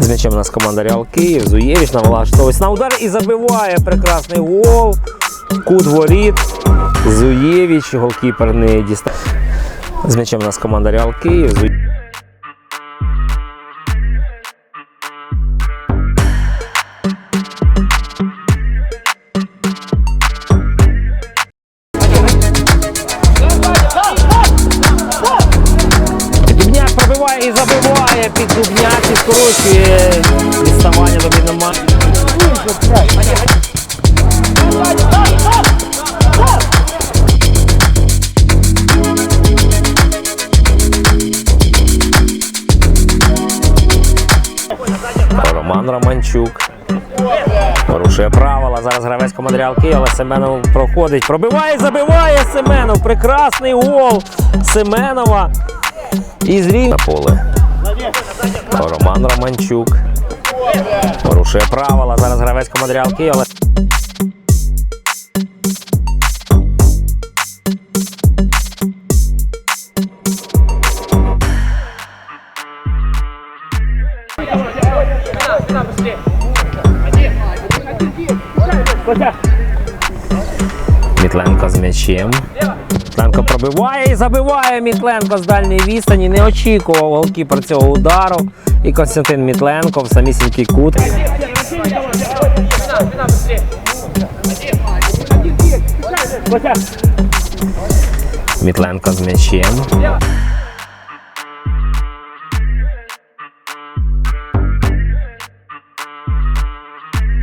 З м'ячем у нас команда Реал Київ. Зуєвич налаштовується на удар і забиває прекрасний гол. Кут воріт. Зуєвич, голкіпер не дістав. З м'ячем у нас команда Реал Київ. Зу... пробиває і забиває під Дубняк і скорочує відставання до Мінома. Роман Романчук. Порушує правила. Зараз гравець Київ, але Семенов проходить. Пробиває, забиває Семенов. Прекрасний гол Семенова. І зрів на поле. Роман Романчук. Порушує правила. Зараз гравець Київ, але Мітленко з м'ячем. Мітленко пробиває і забиває Мітленко з дальньої відстані. Не очікував голкіпер цього удару. І Константин Мітленко в самісінький кут. Мітленко з м'ячем.